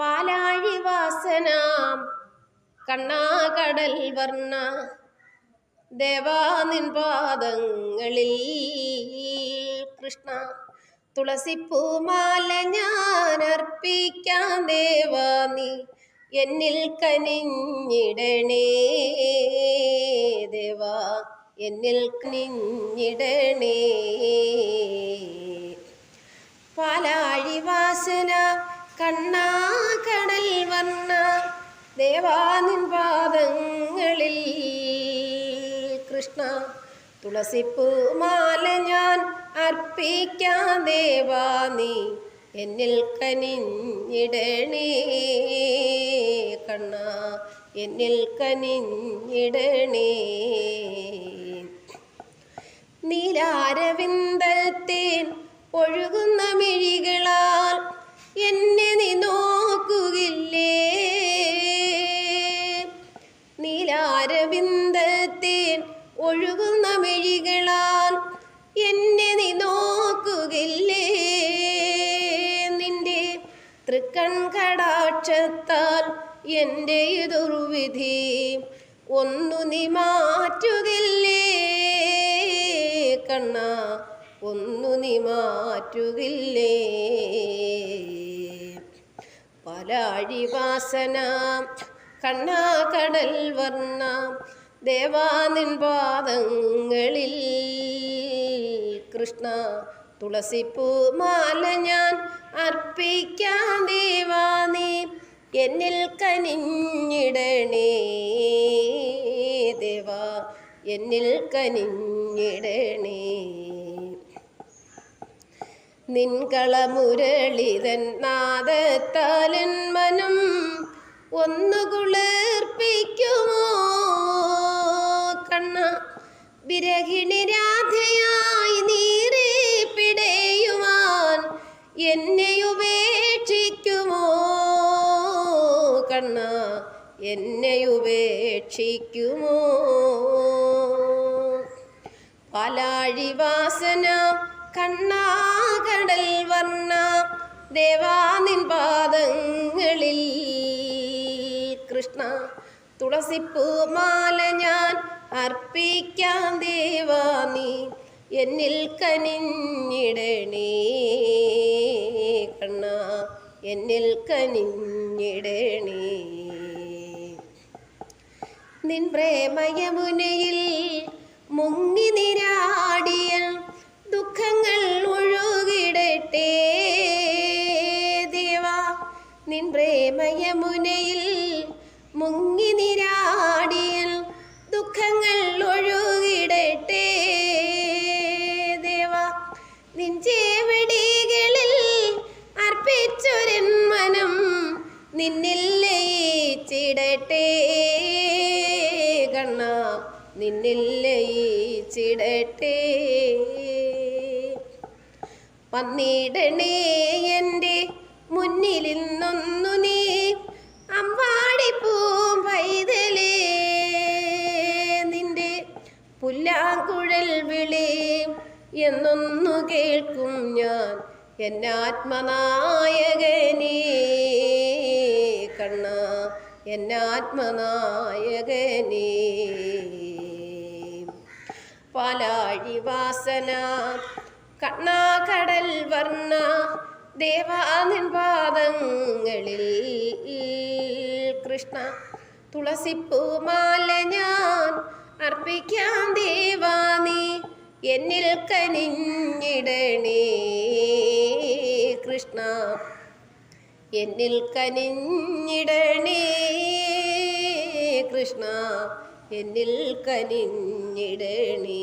പാലാഴി വാസനാം. കണ്ണാകടൽ വർണ. ദേവാ നിൻ പാദങ്ങളിൽ കൃഷ്ണ. തുളസിപ്പൂമാല ഞാൻ അർപ്പിക്കാൻ ദേവാ നീ. എന്നിൽ കനിഞ്ഞിടണേ ദേവാ. എന്നിൽ കനിഞ്ഞിടണേ. പാലാഴി വാസന കണ്ണാ കടൽ വർണ ദേവാനിൻ പാദങ്ങളിൽ കൃഷ്ണ തുളസിപ്പൂമാല ഞാൻ അർപ്പിക്കാൻ ദേവാ നീ എന്നിൽ കനിഞ്ഞിടണേ. കണ്ണ എന്നിൽ കനിഞ്ഞിടണേ. നീലാരവിന്ദത്തേൻ ഒഴുകുന്ന ഒഴുകുന്ന മിഴികളാൽ എന്നെ നീ നോക്കുകില്ലേ നിന്റെ തൃക്കൺ കടാക്ഷത്താൽ എന്റെ ദുർവിധി ഒന്നു നീ മാറ്റുകില്ലേ കണ്ണ ഒന്നു നീ മാറ്റുകില്ലേ പലാഴി വാസന കണ്ണാ കടൽ വർണ ദേവാനിൻ പാദങ്ങളിൽ കൃഷ്ണ തുളസിപ്പൂമാല ഞാൻ അർപ്പിക്കാൻ ദേവാ നീ എന്നിൽ കനിഞ്ഞിടണേ. ദേവാ എന്നിൽ കനിഞ്ഞിടണേ. നിൻകളമുരളിതൻ നാദത്താലൻ മനം എന്നെ ഉപേക്ഷിക്കുമോ? പലാഴിവാസന കണ്ണാകടൽ കണ്ണാ കടൽ വർണ ദേവാനിൻ പാദങ്ങളിൽ. കൃഷ്ണ തുളസിപ്പൂമാല ഞാൻ അർപ്പിക്കാൻ ദേവാ നീ എന്നിൽ കനിഞ്ഞിടണേ. കണ്ണ എന്നിൽ കനിഞ്ഞിടണേ. നിൻ പ്രേമയമുനയിൽ മുങ്ങി നിരാടിയ ദുഃഖങ്ങൾ ഒഴുകിടട്ടെ ദേവാ. നിൻ പ്രേമയമുനയിൽ മുങ്ങി നിരാടിയ ദുഃഖങ്ങൾ ഒഴുകിടട്ടെ ദേവാ. നിൻ ചേവടികളിൽ അർപ്പിച്ചൊരൻ മനം നിന്നിൽ ലയിച്ചിടട്ടെ കണ്ണ നിന്നിൽ ലയിച്ചിടട്ടെ വന്നിടണേ എന്റെ മുന്നിൽ നിന്നൊന്നു നീ അമ്പാടിപ്പൂ പൈതലേ. നിന്റെ പുല്ലാങ്കുഴൽ വിളി എന്നൊന്നു കേൾക്കും ഞാൻ എന്നാത്മനായകനേ കണ്ണ എന്നാത്മനായകനേ പാലാഴി കണ്ണാകടൽ കണ്ണാ വർണ ദേവാനിൻ പാദങ്ങളിൽ കൃഷ്ണ. തുളസിപ്പൂമാല ഞാൻ അർപ്പിക്കാം ദേവാനി എന്നിൽ കനിഞ്ഞിടണേ കൃഷ്ണ. എന്നിൽ കനിഞ്ഞിടണേ കൃഷ്ണ. എന്നിൽ കനിഞ്ഞിടണേ.